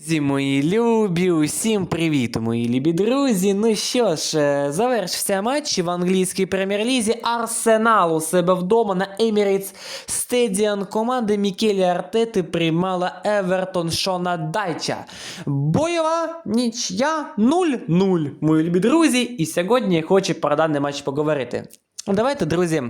Друзі, мої любі, усім привіт, мої любі друзі. Ну що ж, е, завершився матч в англійській прем'єр-лізі. Арсенал у себе вдома на Emirates Stadium команди Мікелі Артети приймала Евертон Шона Дайча. Бойова нічия 0-0, мої любі друзі. І сьогодні я хочу про даний матч поговорити. Давайте, друзі.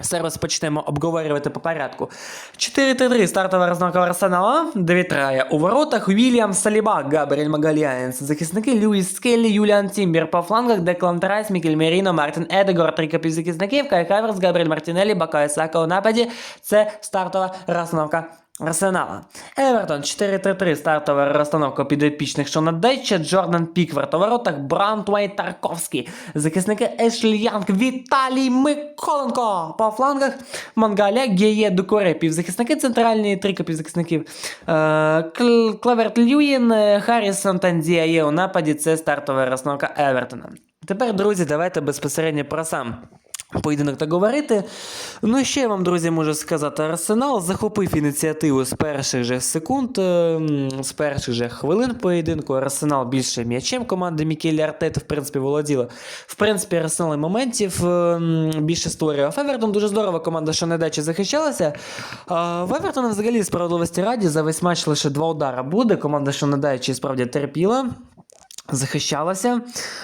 Все розпочнемо обговорювати по порядку. 4-3 стартова розновка Арсенала. Дві трая. у воротах. Вільям Саліба, Габріель Магаліанс. Захисники Льюіс Скеллі, Юліан Тімбір. по флангах, Деклан Трайс, Мікель Меріно, Мартін Едегор, три капівзахисників, Кай Хаверс, Габріель Мартінелі, Бакай Сака у нападі. Це стартова розстановка Арсенала. Евертон 4-3-3 стартова розстановка підопічних Шона Дейча, Джордан Пікверт у воротах, Брантвей Тарковський, захисники Ешлі Янг, Віталій Миколенко. По флангах, Мангаля, Геє Дукоре, півзахисники центральні, три півзахисників, е, Кл- Клеверт Льюїн, е, Харрісон Тандія є у нападі, це стартова розстановка Евертона. Тепер, друзі, давайте безпосередньо про сам поєдинок так говорити. Ну, ще я вам, друзі, можу сказати, Арсенал захопив ініціативу з перших же секунд, е, з перших же хвилин поєдинку. Арсенал більше м'ячем команди Мікелі Артета, в принципі, володіла. В принципі, Арсенал і моментів е, більше створював. Евертон дуже здорово команда, що недачі захищалася. В Евертона взагалі справедливості раді за весь матч лише два удара буде. Команда, що недачі, справді терпіла. Захищалася.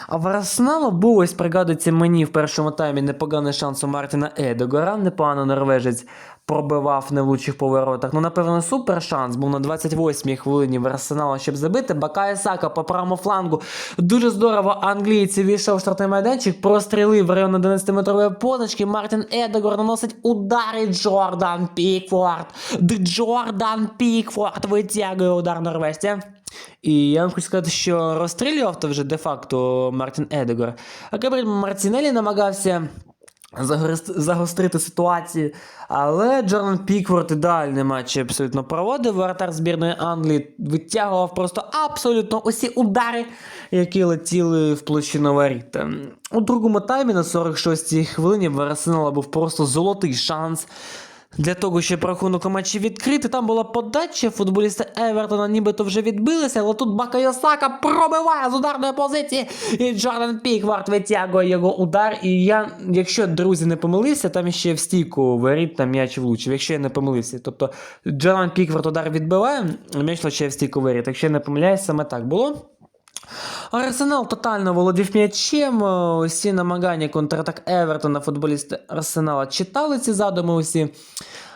А в Арсенала був ось пригадується мені в першому таймі непоганий шанс у Мартіна Едегора. Непогано норвежець пробивав не в лучших поворотах. Ну, напевно, супер шанс був на 28-й хвилині в Арсенала, щоб забити. Бакая Сака по правому флангу. Дуже здорово англійці війшов в штрафний майданчик, прострілив в район 11-метрової позначки. Мартін Едегор наносить удари Джордан Пікфорд. Джордан Пікфорд витягує удар норвежця. І я вам хочу сказати, що розстрілював то вже де-факто Мартін Едегор. А Габріель Мартінелі намагався загострити ситуацію. Але Джордан Пікворд ідеальний матч абсолютно проводив. Воротар збірної Англії витягував просто абсолютно усі удари, які летіли в площину воріт. У другому таймі на 46-й хвилині в Арсенала був просто золотий шанс. Для того, щоб рахунок у матчі відкрити, там була подача, футболісти Евертона нібито вже відбилися, але тут Бакайо Сака пробиває з ударної позиції, і Джордан Піквард витягує його удар. І я, якщо друзі не помилився, там ще в стійку воріт там м'яч влучив, якщо я не помилився. Тобто Джордан Піквард удар відбиває, м'яч лише в стійку воріт. Якщо я не помиляюсь, саме так було. Арсенал тотально володів м'ячем. Усі намагання контратак Евертона, футболісти Арсенала читали ці задуми усі.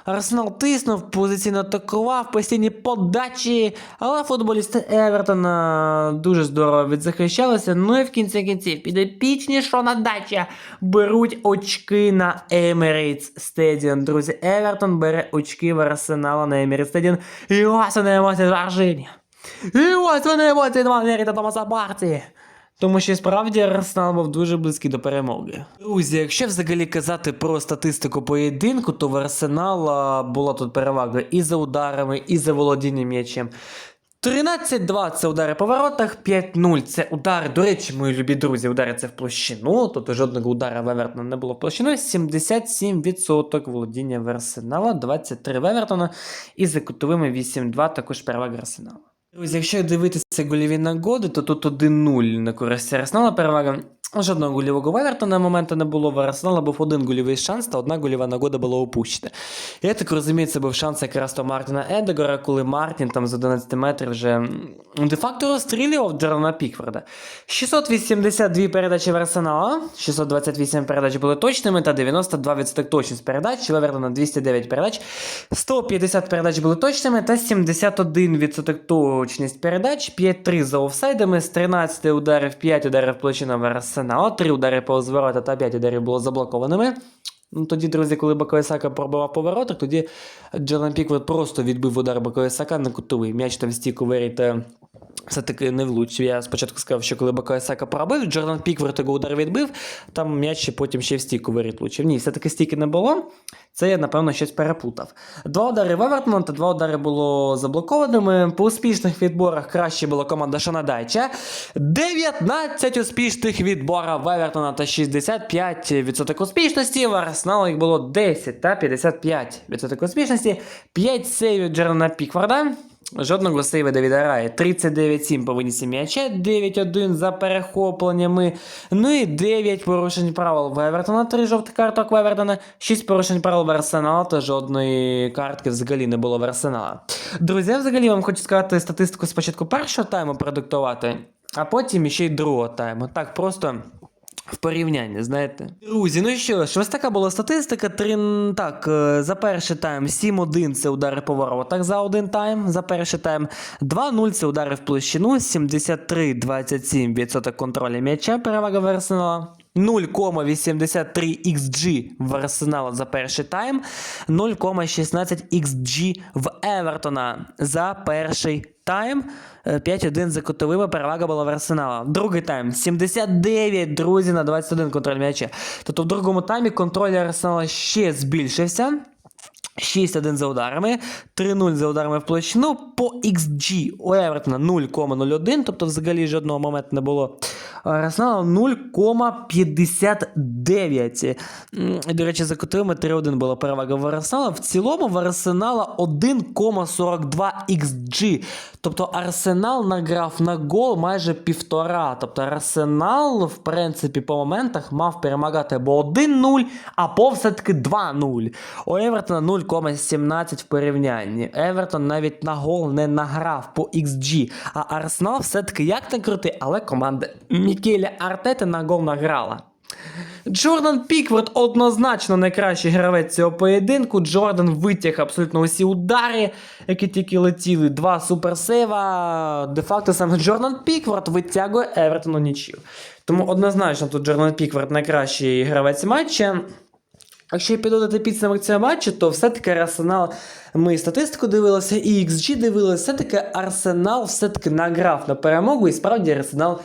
Арсенал тиснув, позиційно атакував, постійні подачі, але футболісти Евертона дуже здорово відзахищалися. Ну і в кінці кінців підопічні Шона Дача беруть очки на Emirates Stadium. Друзі, Евертон бере очки в Арсенала на Emirates Stadium. І ось вони емоції враження. І ось вони емоції два Меріта Томаса Парті. Тому що справді Арсенал був дуже близький до перемоги. Друзі, якщо взагалі казати про статистику поєдинку, то в Арсенала була тут перевага і за ударами, і за володінням м'ячем. 13-2 це удари по воротах, 5-0 це удари. До речі, мої любі друзі, удари це в площину. Тобто жодного удара в Евертона не було в площину. 77% володіння в Арсенала, 23 в Евертона і за кутовими 8-2 також перевага Арсенала. Друзі, якщо дивитися гольові нагоди, то тут 1-0 на користь Арсенала перевага. Жодного гольового в Евертона моменту не було. В Арсенала був один гольовий шанс, та одна гольова нагода була опущена. Я так розумію, це був шанс якраз то Мартіна Едегора, коли Мартін там з 11 метрів вже де-факто розстрілював Джерона Пікфорда. 682 передачі в Арсенала, 628 передач були точними та 92% точність передач. В Евертона 209 передач, 150 передач були точними та 71% точність передач, 5-3 за офсайдами, з 13 ударів 5 ударів площина в Арсенала, 3 удари по зворота та 5 ударів було заблокованими. Ну, тоді, друзі, коли Бакоє пробував поворотах, тоді Джордан Пікворд просто відбив удар Бакоєсака на кутовий. М'яч там стік у воріт е, все-таки не влучив. Я спочатку сказав, що коли Бакоє Сака пробив, Джордан Пікворд його удар відбив, там м'яч потім ще в стік у воріт влучив. Ні, все-таки стіки не було. Це я, напевно, щось переплутав. Два удари в Евертона та два удари було заблокованими. По успішних відборах краще була команда Шанадайча. 19 успішних відборів в Евертона та 65% успішності. В Арсенала їх було 10 та 55% успішності. 5 сейвів Джерона Пікварда. Жодного сейва Давіда Рая. 39-7 по винісі м'яча, 9-1 за перехопленнями. Ну і 9 порушень правил в Евертона, 3 жовтих карток в Евертона, 6 порушень правил в Арсенала, та жодної картки взагалі не було в Арсенала. Друзі, взагалі вам хочу сказати статистику спочатку першого тайму продиктувати, а потім ще й другого тайму. Так, просто. В порівнянні, знаєте. Друзі, ну що ж, ось така була статистика. Три, так, е, за перший тайм 7-1 це удари по воротах за один тайм. За перший тайм 2-0 це удари в площину, 73-27% контролю м'яча, перевага в Арсенала. 0,83 XG в Арсенала за перший тайм, 0,16 XG в Евертона за перший тайм. Е, 5-1 за кутовими перевага була в Арсенала. Другий тайм 79, друзі, на 21 контроль м'яча. Тобто в другому таймі контроль Арсенала ще збільшився. 6-1 за ударами, 3-0 за ударами в площину. По XG у Евертона 0,01, тобто взагалі жодного моменту не було. Арсенала 0,59. До речі, за котовими 3-1 була перевага в Арсенала. В цілому в Арсенала 1,42 XG. Тобто Арсенал награв на гол майже півтора. Тобто Арсенал, в принципі, по моментах мав перемагати або 1-0, або все-таки 2-0. У Евертона 0,17 в порівнянні. Евертон навіть на гол не награв по XG. А Арсенал все-таки як не крути, але команда Мікеля Артети на гол награла. Джордан Пікворд однозначно найкращий гравець цього поєдинку. Джордан витяг абсолютно усі удари, які тільки летіли. Два суперсейва. Де-факто саме Джордан Пікворд витягує Евертону нічів. Тому однозначно тут Джордан Пікворд найкращий гравець матча. Якщо підводити підсумок цього матчу, то все-таки Арсенал, ми статистику дивилися, і XG дивилися, все-таки Арсенал все-таки награв на перемогу, і справді Арсенал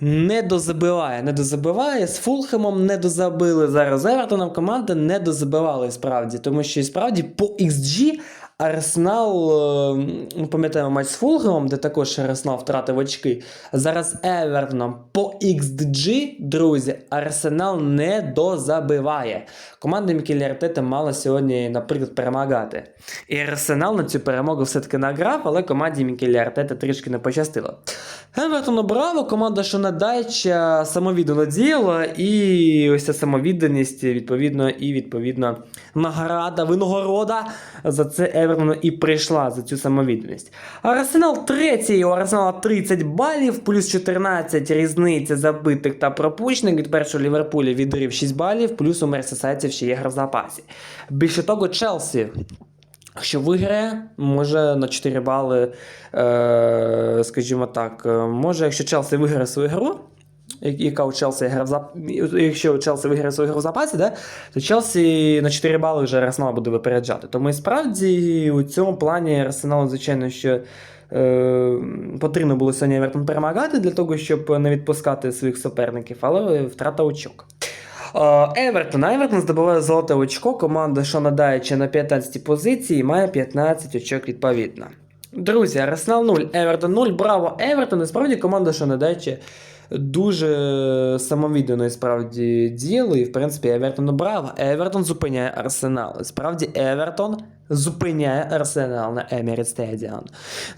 не дозабиває. Не дозабиває. З Фулхемом не дозабили. Зараз Евертоном команда не дозабивали справді, тому що і справді по XG Арсенал, е, ми пам'ятаємо матч з Фулхемом, де також Арсенал втратив очки. Зараз Евертоном по XG, друзі, Арсенал не дозабиває. Команда Мікелі Артета мала сьогодні, наприклад, перемагати. І Арсенал на цю перемогу все-таки награв, але команді Мікелі Артета трішки не пощастило. Евертону браво, команда Шонадайча самовіддано діяла, і ось ця самовідданість, відповідно, і відповідно награда, винагорода за це Евертону і прийшла за цю самовідданість. Арсенал третій, у Арсенала 30 балів, плюс 14 різниця забитих та пропущених. Від першого Ліверпуля відрив 6 балів, плюс у Мерсисайців ще є гра в запасі. Більше того, Челсі. Якщо виграє, може на 4 бали, е, скажімо так, е, може, якщо Челсі виграє свою гру, яка у Челсі гра в якщо Челсі виграє свою гру в запасі, да, то Челсі на 4 бали вже Арсенал буде випереджати. Тому і справді у цьому плані Арсеналу, звичайно, що е, потрібно було сьогодні Евертон перемагати для того, щоб не відпускати своїх суперників, але втрата очок. Е, Евертон. Евертон здобуває золоте очко. Команда Шона Дайча на 15 позиції має 15 очок відповідно. Друзі, Арсенал 0, Евертон 0. Браво, Евертон. І справді команда Шона Дайча дуже самовіддано і справді діяли. І в принципі Евертону браво. Евертон зупиняє Арсенал. Справді Евертон зупиняє Арсенал на Emirates Stadium.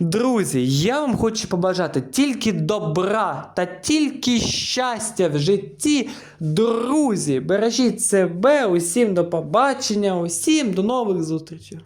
Друзі, я вам хочу побажати тільки добра та тільки щастя в житті. Друзі, бережіть себе, усім до побачення, усім до нових зустрічей.